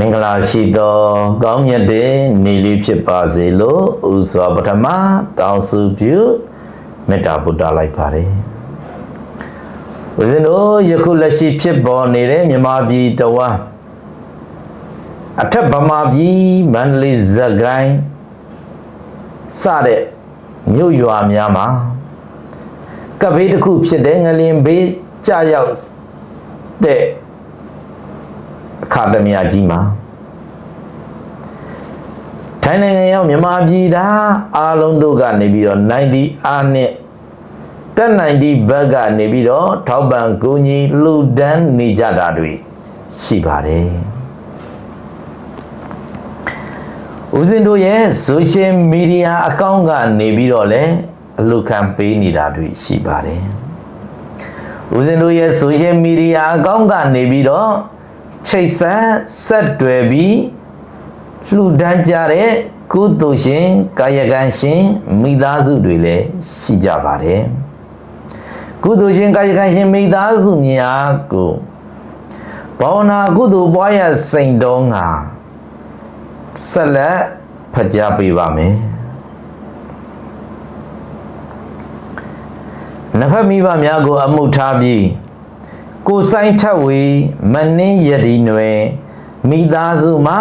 မင်္ဂလာရှိသောကောင်းမြတ်တဲ့နေ့လေးဖြစ်ပါစေလို့ဥစွာပထမတောင်းစုပြုမေတ္တာပို့တာလိုက်ပါတယ်ဦးဇင်းတို့ယခုလက်ရှိဖြစ်ပေါ်နေတဲ့မြန်မာပြည်တဝမ်းအထက်ဗမာပြည်မန္တလေးဇက်ကိုင်းစတဲ့မြို့ရွာများမှာကပ်ဘေးတစ်ခုဖြစ်တဲ့ငလင်ဘေးကြာရောက်တဲ့ အခါသမယကြီးမှာထိုင်းနိုင်ငံရောက်မြန်မာပြည်သားအားလုံးတို့ကနေပြီးတော့90အားနဲ့တက်90ဘက်ကနေပြီးတော့ထောက်ပံ့ကူညီလှူဒန်းနေကြတာတွေရှိပါတယ်ဦးဇင်းတို့ရဲ့ social media account ကနေပြီးတော့လည်းအလှူခံပေးနေတာတွေရှိပါတယ်ဦးဇင်းတို့ရဲ့ social media account ကနေပြီးတော့ ချိတ်ဆက်ဆက်တွယ်ပြီးလှူဒန်းကြတဲ့ကုသိုလ်ရှင်ကာယကံရှင်မိသားစုတွေလည်းရှိကြပါတယ်ကုသိုလ်ရှင်ကာယကံရှင်မိသားစုများကိုဘောဝနာကုသိုလ်ပွားရစိန်တော်ငါဆက်လက်ဖကြားပေးပါမယ်နဖတ်မိဘများကိုအမှုထားပြီး ကိုဆိုင်ထက်ဝေမနှင်းယဒီနွယ်မိသားစုမှ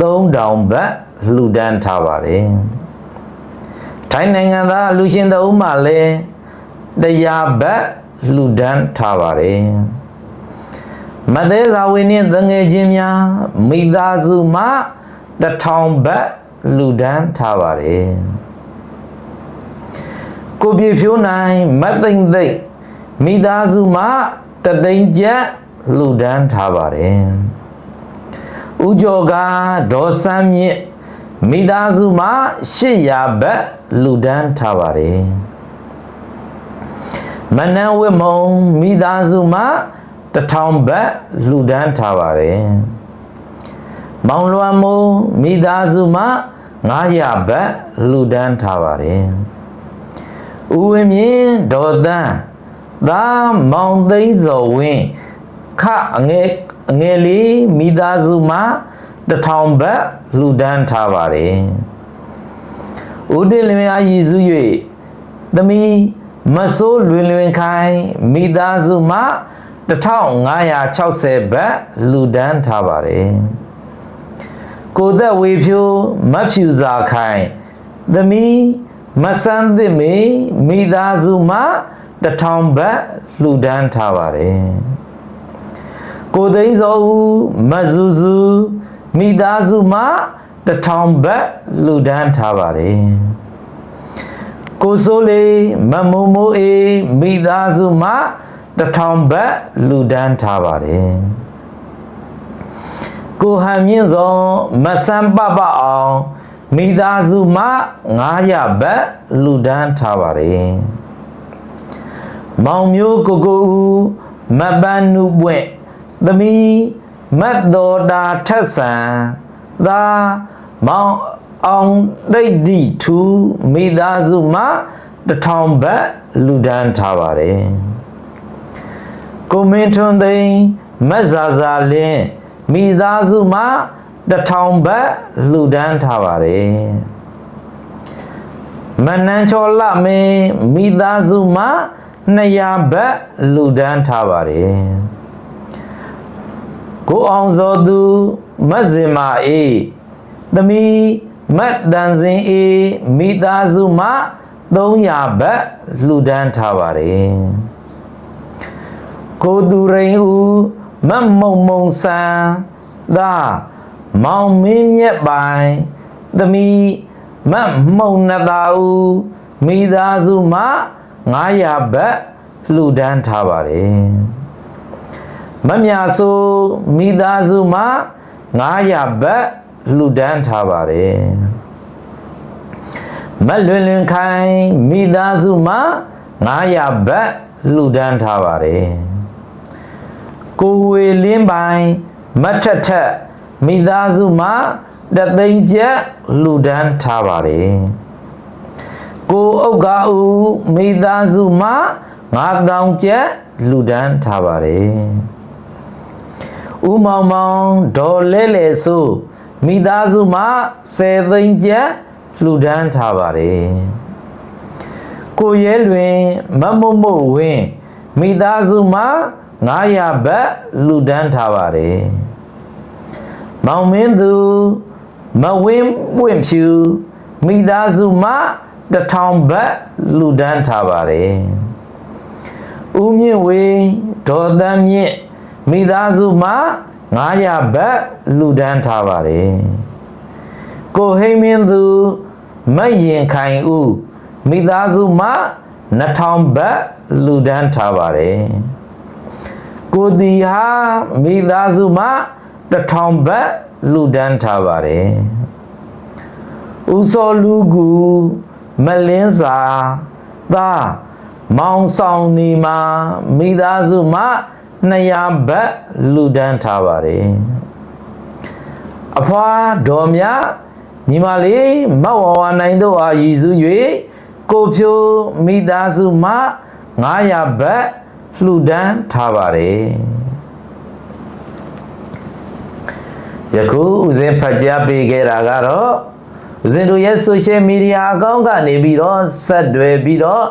3000ဘတ်လှူဒန်းထားပါတယ်ထိုင်းနိုင်ငံသားလူရှင်တအုပ်မှလည်းတရားဘတ်လှူဒန်းထားပါတယ်မသေးသာဝင်းနဲ့တငယ်ချင်းများမိသားစုမှ1000ဘတ်လှူဒန်းထားပါတယ်ကိုပြေဖြိုးနိုင်မသိမ့်သိမ့်မိသားစုမှ တသိန်းကျပ်လှူဒန်းထားပါတယ်။ဦးကျော်ကဒေါ်စမ်းမြင့်မိသားစုမှ800ဘတ်လှူဒန်းထားပါတယ်။မနန်းဝတ်မုံမိသားစုမှ1000ဘတ်လှူဒန်းထားပါတယ်။မောင်လွမ်းမုံမိသားစုမှ900ဘတ်လှူဒန်းထားပါတယ်။ဦးဝင်းမြင့်ဒေါ်တန်း သာမောင်သိန်းစော်ဝင်းခအငယ်အငယ်လေးမိသားစုမှတထောင်ဘတ်လှူဒန်းထားပါတယ်ဦးတင်လင်းအားရည်စု၍သမီးမဆိုးလွင်လွင်ခိုင်မိသားစုမှ1560ဘတ်လှူဒန်းထားပါတယ်ကိုသက်ဝေဖြိုးမတ်ဖြူစာခိုင်သမီးမဆန်းသစ်မေမိသားစုမှ တထောင်ဘတ်လှူဒန်းထားပါတယ်ကိုသိန်းစောဦးမဇူဇူမိသားစုမှတထောင်ဘတ်လှူဒန်းထားပါတယ်ကိုစိုးလေးမမိုးမိုးအေးမိသားစုမှတထောင်ဘတ်လှူဒန်းထားပါတယ်ကိုဟန်မြင့်စောမဆန်းပပအောင်မိသားစုမှ900ဘတ်လှူဒန်းထားပါတယ် မောင်မျိုးကိုကိုဦးမပန်းနုပွင့်သမီးမတ်တော်တာထက်ဆန်သာမောင်အောင်သိတ်ဒီထူမိသားစုမှတထောင်ဘတ်လူဒန်းထားပါတယ်ကိုမင်းထွန်းသိန်းမတ်ဇာဇာလင်းမိသားစုမှတထောင်ဘတ်လူဒန်းထားပါတယ်မနန်းချောလမင်းမိသားစုမှ 200ဘတ်လူဒန်းထားပါတယ်ကိုအောင်စောသူမတ်ဇင်မာအေးသမီးမတ်တန်စင်အေးမိသားစုမှ300ဘတ်လှူဒန်းထားပါတယ်ကိုသူရိန်ဦးမတ်မုံမုံဆန်းသာမောင်မင်းမြက်ပိုင်သမီးမတ်မှုံနတာဦးမိသားစုမှ 900ဘတ်လှူဒန်းထားပါတယ်မမြဆိုမိသားစုမှ900ဘတ်လှူဒန်းထားပါတယ်မလွင်လွင်ခိုင်မိသားစုမှ900ဘတ်လှူဒန်းထားပါတယ်ကိုဝေလင်းပိုင်မတ်ထက်ထက်မိသားစုမှတသိန်းကျပ်လှူဒန်းထားပါတယ် ကိုဥက္ကဦးမိသားစုမှ9000ကျပ်လူဒန်းထားပါတယ်ဦးမောင်မောင်ဒေါ်လဲလဲဆိုမိသားစုမှ10သိန်းကျပ်လှူဒန်းထားပါတယ်ကိုရဲလွင်မမုတ်မုတ်ဝင်းမိသားစုမှ900ဘတ်လှူဒန်းထားပါတယ်မောင်မင်းသူမဝင်းပွင့်ဖြူမိသားစုမှ 1000ဘတ်လှူဒန်းထားပါတယ်ဦးမြင့်ဝေဒေါ်သန်းမြင့်မိသားစုမှ900ဘတ်လှူဒန်းထားပါတယ်ကိုဟိမင်းသူမတ်ရင်ခိုင်ဦးမိသားစုမှ2000ဘတ်လှူဒန်းထားပါတယ်ကိုတီဟာမိသားစုမှ1000ဘတ်လှူဒန်းထားပါတယ်ဦးစောလူကူ မလင်းစာသားမောင်ဆောင်နေမှာမိသားစုမှ200ဘတ်လူဒန်းထားပါတယ်အဖွာဒေါ်မြညီမလေးမတ်ဝဝနိုင်တို့အားရည်စူး၍ကိုဖြိုးမိသားစုမှ900ဘတ်လှူဒန်းထားပါတယ်ယခုဦးဇင်းဖတ်ကြားပေးခဲ့တာကတော့ ဦးဇင်းတို့ရဲ့ social media အကောင့်ကနေပြီးတော့ဆက်တွယ်ပြီးတော့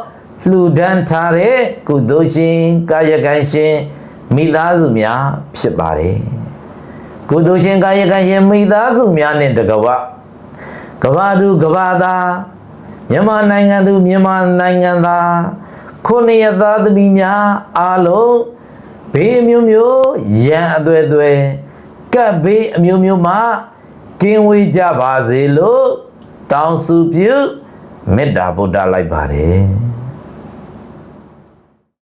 လှူဒန်းထားတဲ့ကုသိုလ်ရှင်ကာယကံရှင်မိသားစုများဖြစ်ပါတယ်ကုသိုလ်ရှင်ကာယကံရှင်မိသားစုများနဲ့တကဝကဘာသူကဘာသားမြန်မာနိုင်ငံသူမြန်မာနိုင်ငံသားခုနှစ်ရသားသမီးများအားလုံးဘေးအမျိုးမျိုးရန်အသွဲသွဲကပ်ဘေးအမျိုးမျိုးမှ ကင်းဝေးကြပါစေလို့တောင်းစုပြုမေတ္တာဗုဒ္ဓလိုက်ပါတယ်